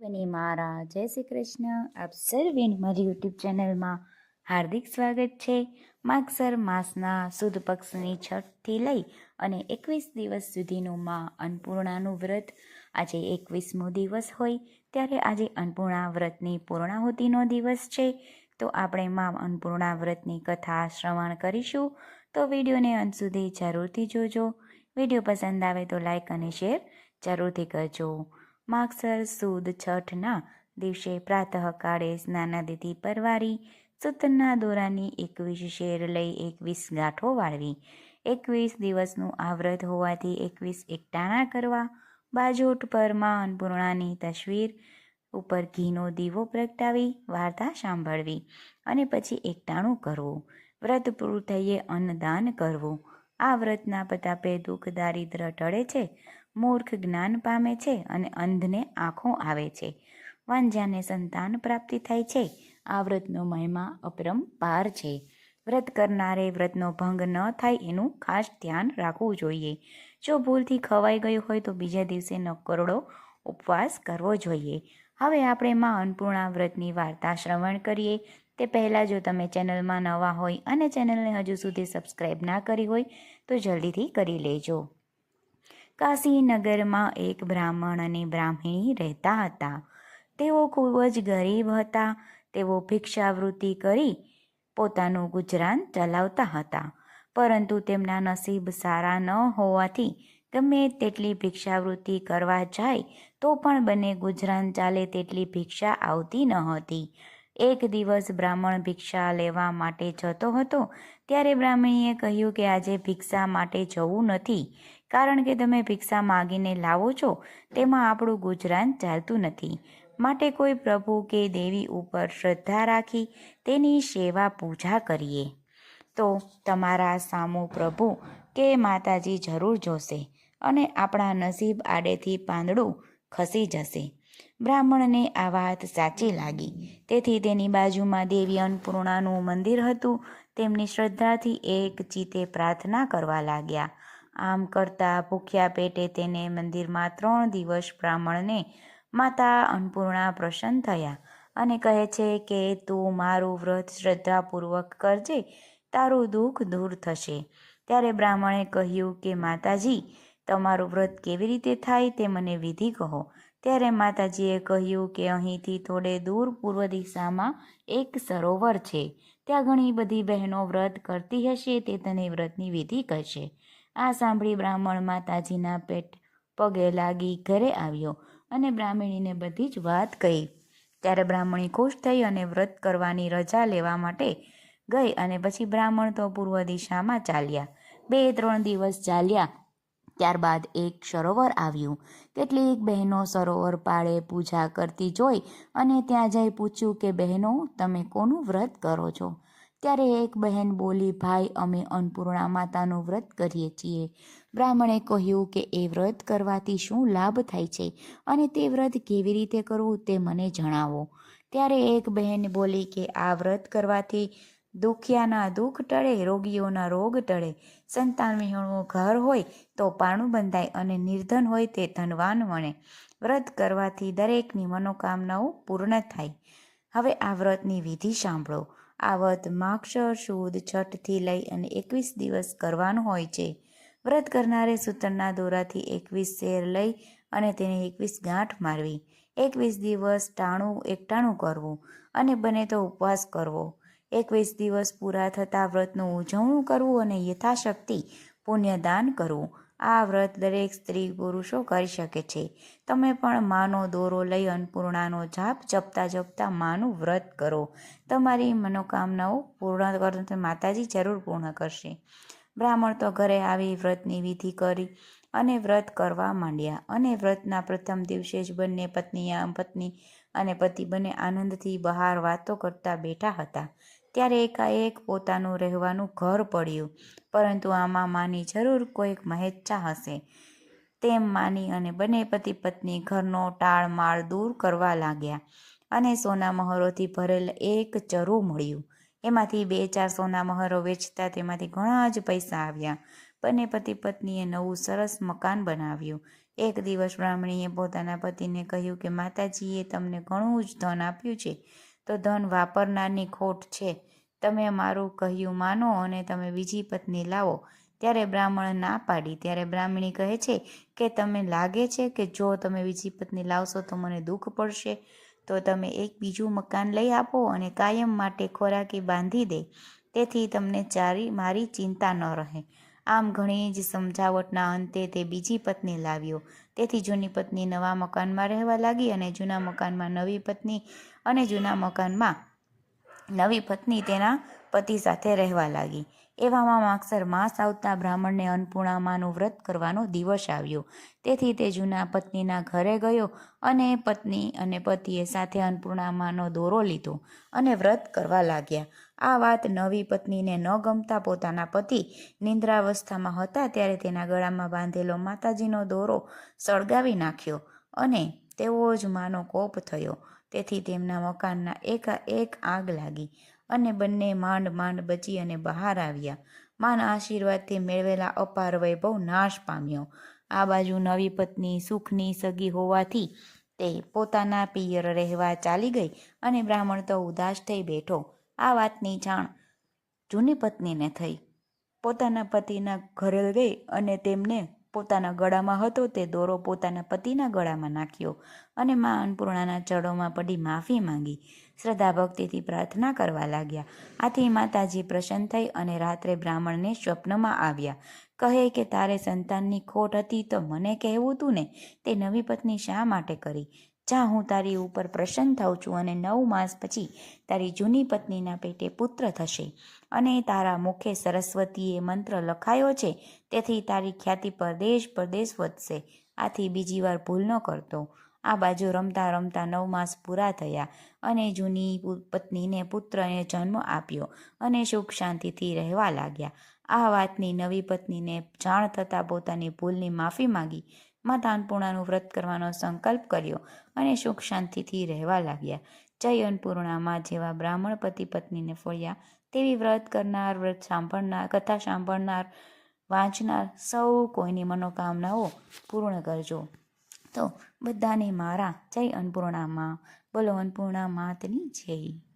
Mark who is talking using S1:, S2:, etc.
S1: અને મારા જય શ્રી કૃષ્ણ. આપ સર્વેને મારી યુટ્યુબ ચેનલમાં હાર્દિક સ્વાગત છે. માગસર માસના સુદ પક્ષની છઠથી લઈ અને એકવીસ દિવસ સુધીનું માં અન્નપૂર્ણાનું વ્રત. આજે એકવીસમો દિવસ હોય, ત્યારે આજે અન્નપૂર્ણા વ્રતની પૂર્ણાહુતિનો દિવસ છે. તો આપણે માં અન્નપૂર્ણા વ્રતની કથા શ્રવણ કરીશું. તો વિડીયોને અંત સુધી જરૂરથી જોજો. વીડિયો પસંદ આવે તો લાઇક અને શેર જરૂરથી કરજો. માગસર સુદ છઠના દિવસે પ્રાતઃકાળે સ્નાનાદિથી પરવારી સૂતરના દોરાની એકવીસ શેર લઈ એકવીસ ગાંઠો વાળવી. એકવીસ દિવસનું આવ્રત હોવાથી એકવીસ એકટાણા કરવા, બાજોટ પરમાં અન્નપૂર્ણાની તસવીર, ઉપર ઘીનો દીવો પ્રગટાવી, વાર્તા સાંભળવી અને પછી એકટાણું કરવું. વ્રત પૂરું થઈએ અન્નદાન કરવું. આ વ્રતના પ્રતાપે દુઃખ દારિદ્ર ટળે છે. મૂર્ખ જ્ઞાન પામે છે અને અંધને આંખો આવે છે. વાંજાને સંતાન પ્રાપ્તિ થાય છે. આ વ્રતનો મહિમા અપરંપાર છે. વ્રત કરનારે વ્રતનો ભંગ ન થાય એનું ખાસ ધ્યાન રાખવું જોઈએ. જો ભૂલથી ખવાઈ ગયું હોય તો બીજા દિવસે નકરોડો ઉપવાસ કરવો જોઈએ. હવે આપણે માં અન્નપૂર્ણા વ્રતની વાર્તા શ્રવણ કરીએ. તે પહેલાં જો તમે ચેનલમાં નવા હોય અને ચેનલને હજુ સુધી સબસ્ક્રાઈબ ના કરી હોય તો જલ્દીથી કરી લેજો. કાશીનગરમાં એક બ્રાહ્મણ અને બ્રાહ્મણી રહેતા હતા. તેઓ ખૂબ જ ગરીબ હતા. તેઓ ભિક્ષાવૃત્તિ કરી પોતાનું ગુજરાન ચલાવતા હતા. પરંતુ તેમના નસીબ સારા ન હોવાથી ગમે તેટલી ભિક્ષાવૃત્તિ કરવા જાય તો પણ બંને ગુજરાન ચાલે તેટલી ભિક્ષા આવતી ન હતી. એક દિવસ બ્રાહ્મણ ભિક્ષા લેવા માટે જતો હતો, ત્યારે બ્રાહ્મણીએ કહ્યું કે આજે ભિક્ષા માટે જવું નથી, કારણ કે તમે ભિક્ષા માગીને લાવો છો, તેમાં આપણું ગુજરાન ચાલતું નથી. માટે કોઈ પ્રભુ કે દેવી ઉપર શ્રદ્ધા રાખી તેની સેવા પૂજા કરીએ. તો તમારા સામુ પ્રભુ કે માતાજી જરૂર જોશે અને આપણા નસીબ આડેથી પાંદડું ખસી જશે. બ્રાહ્મણને આ વાત સાચી લાગી. તેથી તેની બાજુમાં દેવી અન્નપૂર્ણાનું મંદિર હતું. તેમની શ્રદ્ધાથી એક ચિતે પ્રાર્થના કરવા લાગ્યા. આમ કરતા ભૂખ્યા પેટે તેને મંદિરમાં ત્રણ દિવસ બ્રાહ્મણને માતા અન્નપૂર્ણા પ્રસન્ન થયા અને કહે છે કે, તું મારું વ્રત શ્રદ્ધાપૂર્વક કરજે, તારું દુઃખ દૂર થશે. ત્યારે બ્રાહ્મણે કહ્યું કે, માતાજી, તમારું વ્રત કેવી રીતે થાય તે મને વિધિ કહો. ત્યારે માતાજીએ કહ્યું કે અહીંથી થોડે દૂર પૂર્વ દિશામાં એક સરોવર છે. ત્યાં ઘણી બધી બહેનો વ્રત કરતી હશે, તે તને વ્રતની વિધિ કરશે આ સાંભળી બ્રાહ્મણ માતાજીના પેટ પગે લાગી ઘરે આવ્યો અને બ્રાહ્મણીને બધી જ વાત કહી. ત્યારે બ્રાહ્મણી ખુશ થઈ અને વ્રત કરવાની રજા લેવા માટે ગઈ અને પછી બ્રાહ્મણ તો પૂર્વ દિશામાં ચાલ્યા. બે ત્રણ દિવસ ચાલ્યા ત્યારબાદ એક સરોવર આવ્યું. કેટલીક બહેનો સરોવર પાળે પૂજા કરતી જોઈ અને ત્યાં જઈ પૂછ્યું કે, બહેનો, તમે કોનું વ્રત કરો છો? ત્યારે એક બહેન બોલી, ભાઈ, અમે અન્નપૂર્ણા માતાનું વ્રત કરીએ છીએ. બ્રાહ્મણે કહ્યું કે, એ વ્રત કરવાથી શું લાભ થાય છે અને તે વ્રત કેવી રીતે કરવું તે મને જણાવો. ત્યારે એક બહેન બોલી કે, આ વ્રત કરવાથી દુખિયાના દુઃખ ટળે, રોગીઓના રોગ ટળે. સંતાન વિહોણું ઘર હોય તો પાણું બંધાય અને નિર્ધન હોય તે ધનવાન વણે. વ્રત કરવાથી દરેકની મનોકામનાઓ પૂર્ણ થાય. હવે આ વ્રતની વિધિ સાંભળો. આ વ્રત માક્ષર સુદ છઠથી લઈ અને એકવીસ દિવસ કરવાનું હોય છે. વ્રત કરનારે સૂતરના દોરાથી એકવીસ શેર લઈ અને તેને એકવીસ ગાંઠ મારવી. એકવીસ દિવસ ટાણું એકટાણું કરવું અને બને તો ઉપવાસ કરવો. એકવીસ દિવસ પૂરા થતાં વ્રતનું ઉજવણું કરવું અને યથાશક્તિ પુણ્યદાન કરવું. આ વ્રત દરેક સ્ત્રી પુરુષો કરી શકે છે. તમે પણ માનો દોરો લઈ અન્નપૂર્ણાનો જાપ જપતા જપતા માનું વ્રત કરો. તમારી મનોકામનાઓ પૂર્ણ કરતા માતાજી જરૂર પૂર્ણ કરશે. બ્રાહ્મણ તો ઘરે આવી વ્રતની વિધિ કરી અને વ્રત કરવા માંડ્યા અને વ્રતના પ્રથમ દિવસે જ બંને પત્ની પત્ની અને પતિ બંને આનંદથી બહાર વાતો કરતા બેઠા હતા. ત્યારે એકાએક પોતાનું રહેવાનું ઘર પડ્યું, પરંતુ આમાં માની જરૂર કોઈક મહેચ્છા હશે. તેમ માની અને બંને પતિ પત્ની ઘરનો ટાળમાળ દૂર કરવા લાગ્યા અને સોના મહોરોથી ભરેલ એક ચરુ મળ્યું. એમાંથી બે ચાર સોના મહોરો વેચતા તેમાંથી ઘણા જ પૈસા આવ્યા. બંને પતિ પત્નીએ નવું સરસ મકાન બનાવ્યું. એક દિવસ બ્રાહ્મણીએ પોતાના પતિને કહ્યું કે, માતાજીએ તમને ઘણું જ ધન આપ્યું છે. તો ધન વાપરનારની ખોટ છે. તમે મારું કહ્યું માનો અને તમે બીજી પત્ની લાવો. ત્યારે બ્રાહ્મણ ના પાડી. ત્યારે બ્રાહ્મણી કહે છે કે તમે લાગે છે કે જો તમે બીજી પત્ની લાવશો તો મને દુઃખ પડશે. તો તમે એક બીજું મકાન લઈ આપો અને કાયમ માટે ખોરાકી બાંધી દે. તેથી તમને ચારી મારી ચિંતા ન રહે. આમ ઘણી જ સમજાવટના અંતે તે બીજી પત્ની લાવ્યો. તેથી જૂની પત્ની નવા મકાનમાં રહેવા લાગી અને જૂના મકાનમાં નવી પત્ની અને જૂના મકાનમાં નવી પત્ની તેના પતિ સાથે રહેવા લાગી. એવામાં માગસર માસ આવતા બ્રાહ્મણને અન્નપૂર્ણામાનું વ્રત કરવાનો દિવસ આવ્યો. તેથી તે જૂના પત્નીના ઘરે ગયો અને પત્ની અને પતિએ સાથે અન્નપૂર્ણામાનો દોરો લીધો અને વ્રત કરવા લાગ્યા. આ વાત નવી પત્નીને ન ગમતા પોતાના પતિ નિંદ્રાવસ્થામાં હતા ત્યારે તેના ગળામાં બાંધેલો માતાજીનો દોરો સળગાવી નાખ્યો અને તેવો જ માનો કોપ થયો. તેથી તેમના મકાનના એકાએક આગ લાગી અને બંને માંડ માંડ બચી અને બહાર આવ્યા. માના આશીર્વાદથી મેળવેલા અપાર વૈભવ નાશ પામ્યો. આ બાજુ નવી પત્ની સુખની સગી હોવાથી તે પોતાના પિયર રહેવા ચાલી ગઈ અને બ્રાહ્મણ તો ઉદાસ થઈ બેઠો. આ વાતની જાણ જૂની પત્નીને થઈ. પોતાના પતિના ઘરે ગઈ અને તેમને પોતાના ગળામાં હતો, તે દોરો પોતાના પતિના ગળામાં નાખ્યો અને મા અન્નપૂર્ણાના ચડોમાં પડી માફી માંગી. શ્રદ્ધા ભક્તિથી પ્રાર્થના કરવા લાગ્યા. આથી માતાજી પ્રસન્ન થઈ અને રાત્રે બ્રાહ્મણને સ્વપ્નમાં આવ્યા. કહે કે, તારે સંતાનની ખોટ હતી તો મને કહેવું તું ને, તે નવી પત્ની શા માટે કરી? જા હું તારી ઉપર પ્રસન્ન થાઉં છું અને નવ માસ પછી તારી જૂની પત્નીના પેટે પુત્ર થશે. અને તારા મુખે સરસ્વતીએ મંત્ર લખાયો છે, તેથી તારી ખ્યાતિ પરદેશ પરદેશ વધશે. આથી બીજી વાર ભૂલ ન કરતો. આ બાજુ રમતા રમતા નવ માસ પૂરા થયા અને જૂની પત્નીને પુત્રને જન્મ આપ્યો અને સુખ શાંતિથી રહેવા લાગ્યા. આ વાતની નવી પત્નીને જાણ થતાં પોતાની ભૂલની માફી માંગી. માતા દાનપૂર્ણાનું વ્રત કરવાનો સંકલ્પ કર્યો અને સુખ શાંતિથી રહેવા લાગ્યા. જય અન્નપૂર્ણામાં જેવા બ્રાહ્મણ પતિ પત્નીને ફળ્યા તેવી વ્રત કરનાર, વ્રત સાંભળનાર, કથા સાંભળનાર, વાંચનાર સૌ કોઈની મનોકામનાઓ પૂર્ણ કરજો. તો બધાને મારા જય અન્નપૂર્ણામાં બોલો અન્નપૂર્ણા માતની જય.